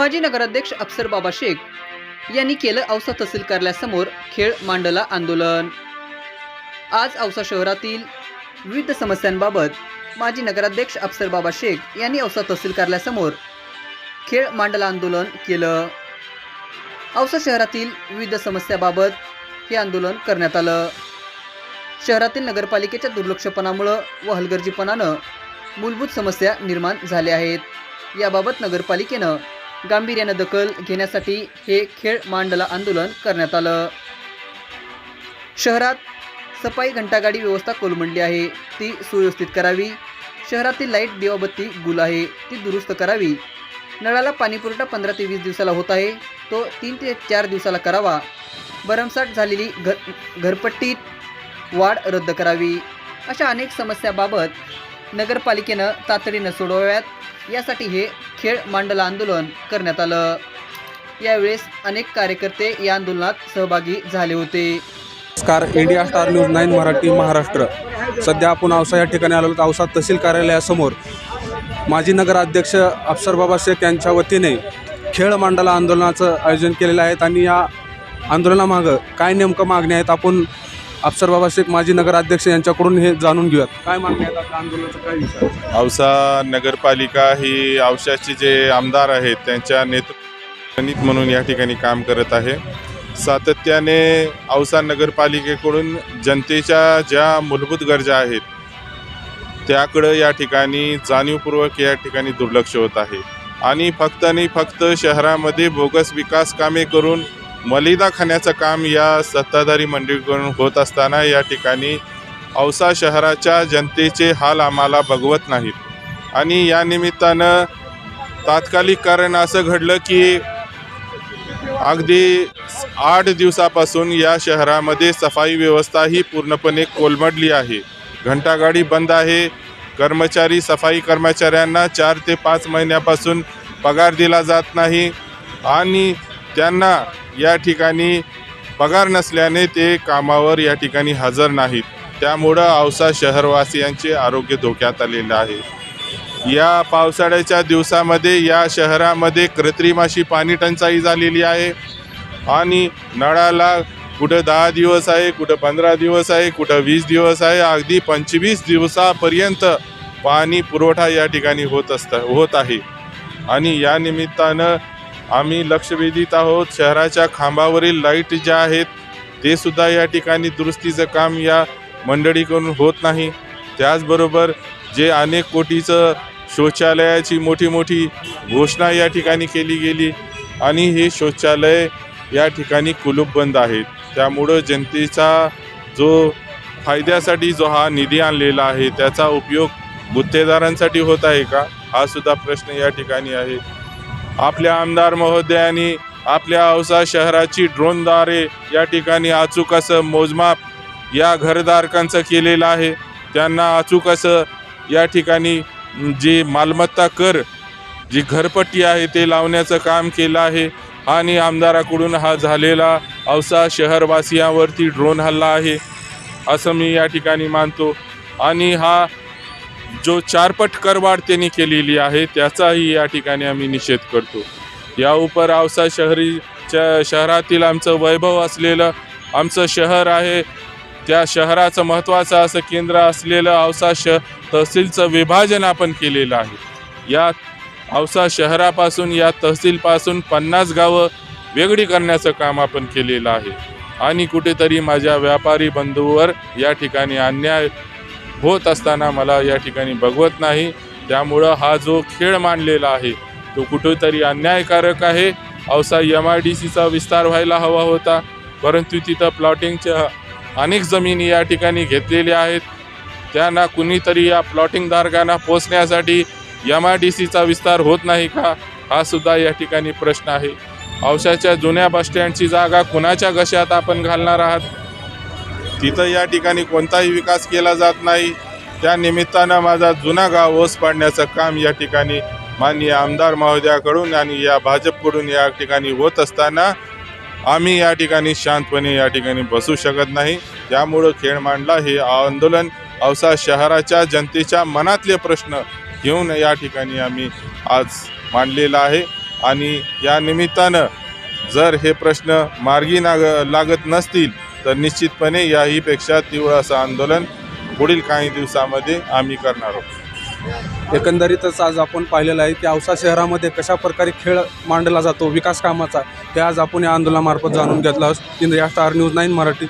माजी नगराध्यक्ष अफसर बाबा शेख यांनी केलं औसा तहसील कार्यालयासमोर खेळ मांडला आंदोलन. आज औसा शहरातील विविध समस्यांबाबत माजी नगराध्यक्ष अफसर बाबा शेख यांनी औसा तहसील कार्यालयासमोर खेळ मांडला आंदोलन केलं. औसा शहरातील विविध समस्याबाबत हे आंदोलन करण्यात आलं. शहरातील नगरपालिकेच्या दुर्लक्षपणामुळं व हलगर्जीपणानं मूलभूत समस्या निर्माण झाल्या आहेत. याबाबत नगरपालिकेनं गांभीर्यानं दखल घेण्यासाठी हे खेळ मांडला आंदोलन करण्यात आलं. शहरात सफाई घंटागाडी व्यवस्था कोलमडली आहे. ती सुव्यवस्थित करावी. शहरातील लाइट दिवाबत्ती गुल आहे. ती दुरुस्त करावी. नळाला पाणीपुरवठा पंधरा ते वीस दिवसाला होत आहे. तो तीन ते चार दिवसाला करावा. भरमसाठ झालेली घर घरपट्टीत वाढ रद्द करावी. अशा अनेक समस्याबाबत नगरपालिकेनं तातडीनं सोडवाव्यात. यासाठी हे खेळ मांडला आंदोलन करण्यात आलं. यावेळेस अनेक कार्यकर्ते या आंदोलनात सहभागी झाले होते. नमस्कार India Star News nine Marathi Maharashtra. सध्या आपण औसा या ठिकाणी आलो आहोत. औसा तहसील कार्यालयासमोर. माजी नगराध्यक्ष अफसरबाबा शेख यांच्या वतीने खेळ मांडला आंदोलनाचं आयोजन केलेलं आहे. आणि या आंदोलनामागं काय नेमकं मागण्या आहेत आपण अफसरबाबा शेख माजी नगराध्यक्ष यांच्याकडून हे जाणून घेऊयात. काय मागणी आहेत? आपल्या आंदोलनाचा काय विषय आहे? औसा नगरपालिका ही औशाचे जे आमदार आहेत त्यांच्या नेतृत्व म्हणून या ठिकाणी काम करत आहे. सातत्याने औसा नगरपालिकेकडून जनतेच्या ज्या मूलभूत गरजा आहेत त्याकडं या ठिकाणी जाणीवपूर्वक या ठिकाणी दुर्लक्ष होत आहे. आणि फक्त आणि फक्त शहरामध्ये बोगस विकास कामे करून मलिदा खाण्याचं काम या सत्ताधारी मंडळीकडून होत असताना या ठिकाणी औसा शहराच्या जनतेचे हाल आम्हाला बघवत नाहीत. आणि या निमित्तानं तात्कालिक कारण असं घडलं की अगदी आठ दिवसापासून या शहरामध्ये सफाई व्यवस्था ही पूर्णपणे कोलमडली आहे. घंटागाडी बंद आहे. कर्मचारी सफाई कर्मचाऱ्यांना चार ते पाच महिन्यापासून पगार दिला जात नाही. आणि त्यांना या ठिकाणी पगार नसल्याने ते कामावर या ठिकाणी हजर नाहीत. त्यामुळं औसा शहरवासियांचे आरोग्य धोक्यात आलेलं आहे. या पावसाळ्याच्या दिवसामध्ये या शहरामध्ये कृत्रिम अशी पाणी टंचाई झालेली आहे. आणि नळाला कुठं दहा दिवस आहे कुठं पंधरा दिवस आहे कुठं वीस दिवस आहे अगदी पंचवीस दिवसापर्यंत पाणी पुरवठा या ठिकाणी होत असतं होत आहे. आणि या निमित्तानं आम्ही लक्ष वेधित आहोत. शहराच्या खांबावरील लाइट ज्या आहेत ते सुद्धा या ठिकाणी दुरुस्तीचं काम या मंडळीकडून होत नाही. त्याचबरोबर जे अनेक कोटीचं शौचालयाची मोठी मोठी घोषणा या ठिकाणी केली गेली आणि हे शौचालय या ठिकाणी कुलूप बंद आहेत. त्यामुळं जनतेचा जो फायद्यासाठी जो हा निधी आणलेला आहे त्याचा उपयोग गुत्तेदारांसाठी होत आहे का? हा सुद्धा प्रश्न या ठिकाणी आहे. आपल्या आमदार महोदयांनी आपल्या औसा शहराची ड्रोनद्वारे या ठिकाणी अचूक असं मोजमाप या घरधारकांचं केलेलं आहे. त्यांना अचूक असं या ठिकाणी जी मालमत्ता कर जी घरपट्टी आहे ते लावण्याचं काम केलं आहे आणि आमदाराकडून हा झालेला औसा शहरवासियांवरती ड्रोन हल्ला आहे असं मी या ठिकाणी मानतो. आणि हा जो चारपट करवाढ त्यांनी केलेली आहे त्याचाही या ठिकाणी आम्ही निषेध करतो. या उपर औसा शहरीच्या शहरातील आमचं वैभव असलेलं आमचं शहर आहे त्या शहराचं महत्त्वाचं असं केंद्र असलेलं औसा श तहसीलचं विभाजन आपण केलेलं आहे. या औसा शहरापासून या तहसीलपासून पन्नास गावं वेगळी करण्याचं काम आपण केलेलं आहे. आणि कुठेतरी माझ्या व्यापारी बंधूवर या ठिकाणी अन्याय होत असताना मला या ठिकाणी बघवत नाही. त्यामुळं हा जो खेळ मांडलेला आहे तो कुठेतरी अन्यायकारक आहे. औसा एम आय डी सीचा विस्तार व्हायला हवा होता परंतु तिथं प्लॉटिंगच्या अनेक जमिनी या ठिकाणी घेतलेल्या आहेत. त्यांना कुणीतरी या प्लॉटिंगधारकांना पोचण्यासाठी एम आय डी सीचा विस्तार होत नाही का? हा सुद्धा या ठिकाणी प्रश्न आहे. औशाच्या जुन्या बसस्टँडची जागा कुणाच्या घशात आपण घालणार आहात? तिथं या ठिकाणी कोणताही विकास केला जात नाही. त्या निमित्तानं माझा जुना गाव ओस पाडण्याचं काम या ठिकाणी माननीय आमदार महोदयाकडून आणि या भाजपकडून या ठिकाणी होत असताना आम्ही या ठिकाणी शांतपणे या ठिकाणी बसू शकत नाही. त्यामुळं खेळ मांडला हे आंदोलन औसा शहराच्या जनतेच्या मनातले प्रश्न घेऊन या ठिकाणी आम्ही आज मांडलेला आहे. आणि या निमित्तानं जर हे प्रश्न मार्गी नाग लागत नसतील तर निश्चितपणे याहीपेक्षा तीव्र असं आंदोलन पुढील काही दिवसामध्ये आम्ही करणार आहोत. एकंदरीतच आज आपण पाहिलेलं आहे की औसा शहरामध्ये कशा प्रकारे खेळ मांडला जातो विकास कामाचा ते आज आपण या आंदोलनामार्फत जाणून घेतला. India Star News nine Marathi.